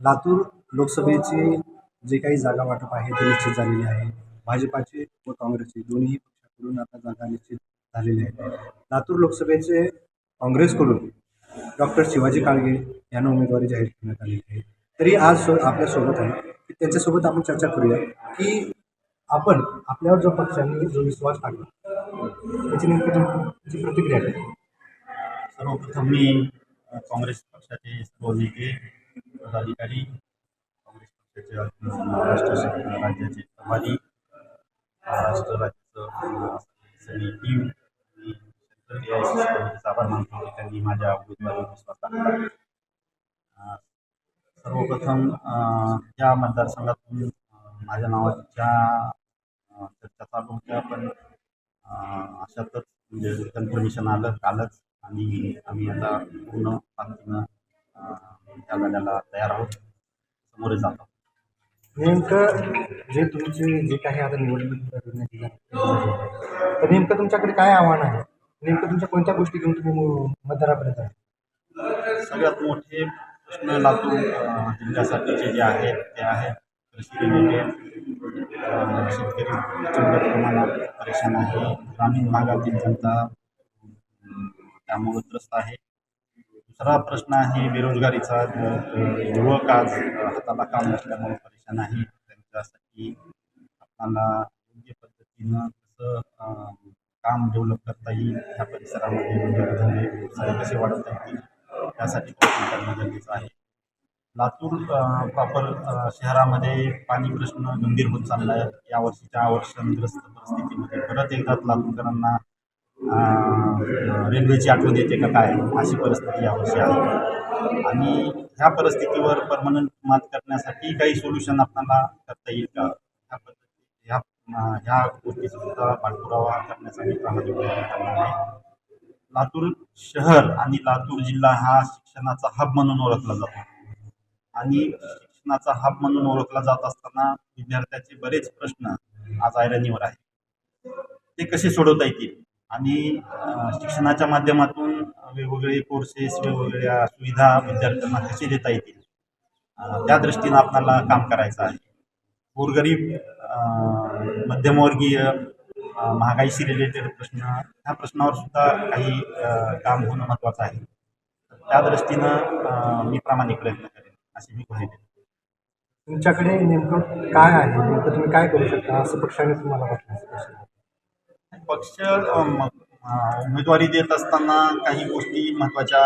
लातूर लोकसभेची जे काही जागा वाटप आहे ते निश्चित झालेली आहे. भाजपाचे व काँग्रेसचे दोन्ही पक्षाकडून आता जागा निश्चित झालेली आहे. लातूर लोकसभेचे काँग्रेसकडून डॉक्टर शिवाजी काळगे यांना उमेदवारी जाहीर करण्यात आलेली आहे. तरी आज सो आपल्यासोबत आहे. की त्यांच्यासोबत आपण चर्चा करूया की आपण आपल्यावर जो पक्षांनी जो विश्वास टाकला त्याची नेमकी तुमची प्रतिक्रिया काय? सर्वप्रथम मी काँग्रेस पक्षाचे सर्व नेते पदाधिकारी काँग्रेस पक्षाचे महाराष्ट्र राज्याचे प्रभारी महाराष्ट्र राज्याचं अ, टीम आभार मानतो की त्यांनी माझ्या उमेदवारी विश्वास सर्वप्रथम या मतदारसंघातून माझ्या नावाच्या चर्चा चालू होत्या पण अशातच म्हणजे कन्फर्मेशन आलं कालच आणि आम्ही आता पूर्ण ताकदीनं अ, त्या लढ्याला तयार आहोत. समोर जात. नेमकं जे तुमचे जे काही आता निवडणूक तर नेमकं तुमच्याकडे काय आव्हान आहे? नेमकं तुमच्या कोणत्या गोष्टी घेऊन तुम्ही मतदारापर्यंत आहे सगळ्यात मोठे प्रश्न लातूर जिल्ह्यासाठीचे जे आहेत ते आहेत. कृषी शेतकरी प्रचंड प्रमाणात परेशान आहे. ग्रामीण भागातील जनता त्यामुळे त्रस्त आहे. दुसरा प्रश्न आहे बेरोजगारीचा. युवक आज हाताला काम नसल्यामुळे परेशान आहे. त्यांच्यासाठी आपल्याला योग्य पद्धतीनं कसं काम डेव्हलप करता येईल ह्या परिसरामध्ये उद्योगधंदे व्यवसाय कसे वाढवता येतील त्यासाठी प्रयत्न करणं गरजेचं आहे. लातूर प्रॉपर शहरामध्ये पाणी प्रश्न गंभीर होत चालला आहे यावर्षीच्या अवर्षणग्रस्त परिस्थितीमध्ये परत एकदा लातूरकरांना रेल्वेची आठवण येते का काय? अशी परिस्थिती यावर्षी आहे. आणि ह्या परिस्थितीवर परमनंट मात करण्यासाठी काही सोल्युशन आपल्याला करता येईल का? ह्या पद्धती ह्या ह्या गोष्टीचा सुद्धा पाठपुरावा करण्याचा मी प्रामाणिक प्रयत्न करणार आहे. लातूर शहर आणि लातूर जिल्हा हा शिक्षणाचा हब म्हणून ओळखला जातो. आणि शिक्षणाचा हब म्हणून ओळखला जात असताना विद्यार्थ्याचे बरेच प्रश्न आज ऐरणीवर आहेत. ते कसे सोडवता येतील? आणि शिक्षणाच्या माध्यमातून वेगवेगळे कोर्सेस वेगवेगळ्या सुविधा विद्यार्थ्यांना कसे देता येतील? त्या दृष्टीनं आपल्याला काम करायचं आहे. गोरगरीब मध्यमवर्गीय महागाईशी रिलेटेड प्रश्न ह्या प्रश्नावर सुद्धा काही काम होणं महत्त्वाचं आहे. त्या दृष्टीनं मी प्रामाणिक प्रयत्न करेन अशी मी पाहिले. तुमच्याकडे नेमकं काय आहे? नेमकं तुम्ही काय करू शकता? असं पक्षाने तुम्हाला वाटलं पक्ष उमेदवारी देत असताना काही गोष्टी महत्त्वाच्या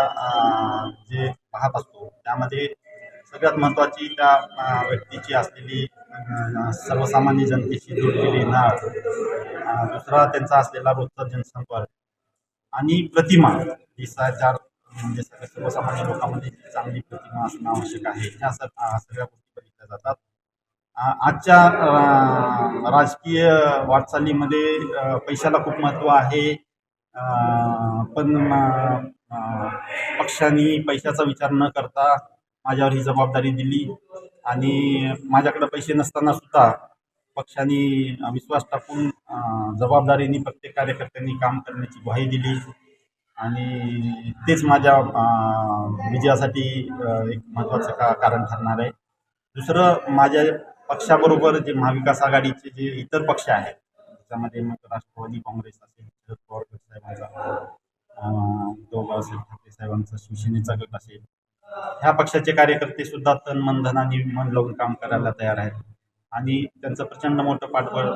जे पाहत असतो. त्यामध्ये सगळ्यात महत्त्वाची त्या व्यक्तीची असलेली सर्वसामान्य जनतेशी जोडलेली नाळ दुसरा त्यांचा असलेला रोजचा जनसंपर्क आणि प्रतिमा. ही चार म्हणजे सगळ्या सर्वसामान्य लोकांमध्ये चांगली प्रतिमा असणं आवश्यक आहे. ह्या सगळ्या गोष्टी बघितल्या जातात. आजच्या राजकीय वाटचालीमध्ये पैशाला खूप महत्त्व आहे. पण पक्षांनी पैशाचा विचार न करता माझ्यावर ही जबाबदारी दिली. आणि माझ्याकडे पैसे नसताना सुद्धा पक्षांनी विश्वास टाकून जबाबदारीने प्रत्येक कार्यकर्त्यांनी काम करण्याची ग्वाही दिली. आणि तेच माझ्या विजयासाठी एक महत्त्वाचं का कारण ठरणार आहे. दुसरं माझ्या पक्षाबरोबर जे महाविकास आघाडीचे जे इतर पक्ष आहेत त्याच्यामध्ये मग राष्ट्रवादी काँग्रेस असेल शरद पवार गट साहेबांचा उद्धव बाळासाहेब ठाकरे साहेबांचा शिवसेनेचा गट असेल ह्या पक्षाचे कार्यकर्ते सुद्धा तन मन धनाने मन लावून काम करायला तयार आहेत. आणि त्यांचं प्रचंड मोठं पाठबळ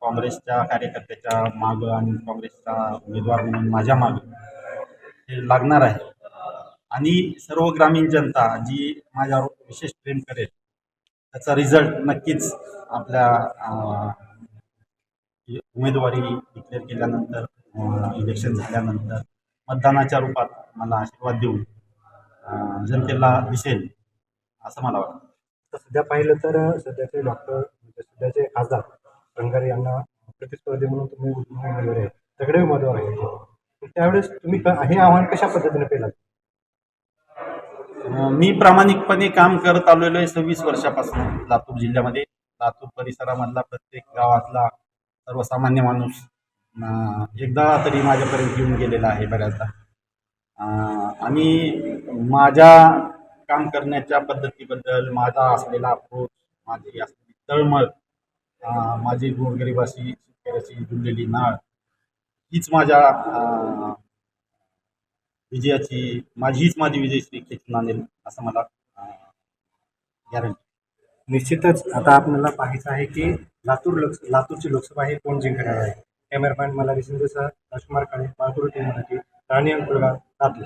काँग्रेसच्या कार्यकर्त्याच्या मागं आणि काँग्रेसचा उमेदवार म्हणून माझ्या मागं हे लागणार आहे. आणि सर्व ग्रामीण जनता जी माझ्यावर विशेष प्रेम करेल त्याचा रिझल्ट नक्कीच आपल्या उमेदवारी डिक्लेअर केल्यानंतर इलेक्शन झाल्यानंतर मतदानाच्या रूपात मला आशीर्वाद देऊन जनतेला दिसेल असं मला वाटतं. तर सध्या पाहिलं तर सध्याचे डॉक्टर म्हणजे सध्याचे खासदार रंगारे यांना प्रतिस्पर्धी म्हणून तुम्ही उमेदवार आहे सगळे उमेदवार आहेत. त्यावेळेस तुम्ही क- हे आव्हान कशा पद्धतीने पेलात मी प्रामाणिकपणे काम करत आलेलो आहे सव्वीस वर्षापासून लातूर जिल्ह्यामध्ये. लातूर परिसरामधला प्रत्येक गावातला सर्वसामान्य माणूस एकदा तरी माझ्यापर्यंत येऊन गेलेला आहे बऱ्याचदा. आणि माझ्या काम करण्याच्या पद्धतीबद्दल माझा असलेला अप्रोच माझी असलेली तळमळ माझी गोरगरिबाशी शेतकऱ्याची जुळलेली नाळ हीच माझ्या विजयाची माझीच माझी विजयश्री खेचून आणेल असं मला गॅरंटी निश्चितच आता आपल्याला पाहायचं आहे की लातूर लोक लातूरची लोकसभा हे कोण जिंकणार आहे? कॅमेरामॅन मला रिसिंदेसह राजकुमार काळे पाळकुरू टीम मराठी राणी अंकुलगाव लातूर.